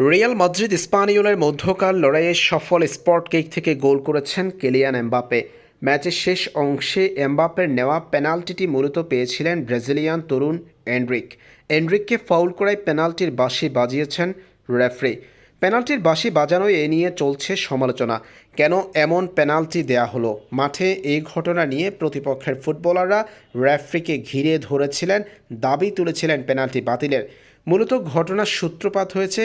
Real Madrid স্পানিওলের মধ্যকার লড়াইয়ে সফল স্পট কেক থেকে গোল করেছেন কেলিয়ান এমবাপে ম্যাচের শেষ অংশে এমবাপের নেওয়া পেনাল্টিটি মূলত পেয়েছিলেন ব্রাজিলিয়ান তরুণ এন্ড্রিক এন্ড্রিককে ফাউল করায় পেনাল্টির বাঁশি বাজিয়েছেন রেফরি। পেনাল্টির বাঁশি বাজানো এ নিয়ে চলছে সমালোচনা। কেন এমন পেনাল্টি দেয়া হলো? মাঠে এই ঘটনা নিয়ে প্রতিপক্ষের ফুটবলাররা রেফরিকে ঘিরে ধরেছিলেন, দাবি তুলেছিলেন পেনাল্টি বাতিলের। মূলত ঘটনার সূত্রপাত হয়েছে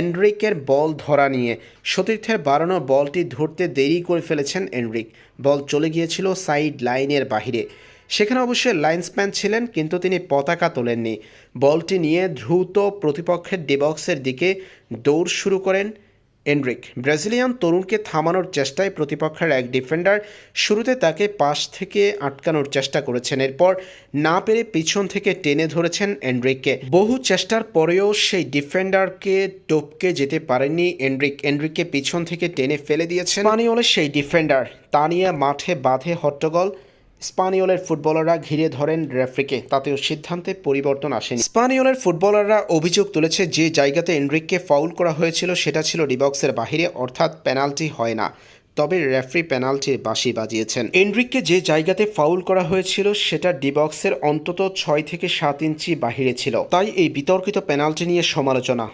এনরিকের বল ধরা নিয়ে। সতীর্থের বাড়ানো বলটি ধরতে দেরি করে ফেলেছেন এনরিক। বল চলে গিয়েছিল সাইড লাইনের বাহিরে। সেখানে অবশ্যই লাইন্সম্যান ছিলেন, কিন্তু তিনি পতাকা তোলেননি। বলটি নিয়ে দ্রুত প্রতিপক্ষের ডিবক্সের দিকে দৌড় শুরু করেন এনরিক। ব্রাজিলিয়ান তরুণকে থামানোর চেষ্টায় প্রতিপক্ষের এক ডিফেন্ডার শুরুতে তাকে পাশ থেকে আটকানোর চেষ্টা করেছেন। এরপর না পেরে পিছন থেকে টেনে ধরেছেন এনরিককে। বহু চেষ্টার পরেও সেই ডিফেন্ডারকে টপকে যেতে পারেননি এনরিক। এনরিককে পিছন থেকে টেনে ফেলে দিয়েছেন। স্পানিওলের সেই ডিফেন্ডার তা নিয়ে মাঠে বাঁধে হট্টগোল স্পানিওলের ফুটবলাররা ঘিরে ধরেন রেফরিকে, তাতেও সিদ্ধান্তে পরিবর্তন আসেনি। স্পানিওলের ফুটবলাররা অভিযোগ তুলেছে, যে জায়গাতে এনরিককে ফাউল করা হয়েছিল, সেটা ছিল ডিবক্সের বাহিরে, অর্থাৎ পেনাল্টি হয় না। তবে রেফরি পেনাল্টির বাঁশি বাজিয়েছেন। এনরিককে যে জায়গাতে ফাউল করা হয়েছিল, সেটা ডিবক্সের অন্তত ছয় থেকে সাত ইঞ্চি বাহিরে ছিল। তাই এই বিতর্কিত পেনাল্টি নিয়ে সমালোচনা।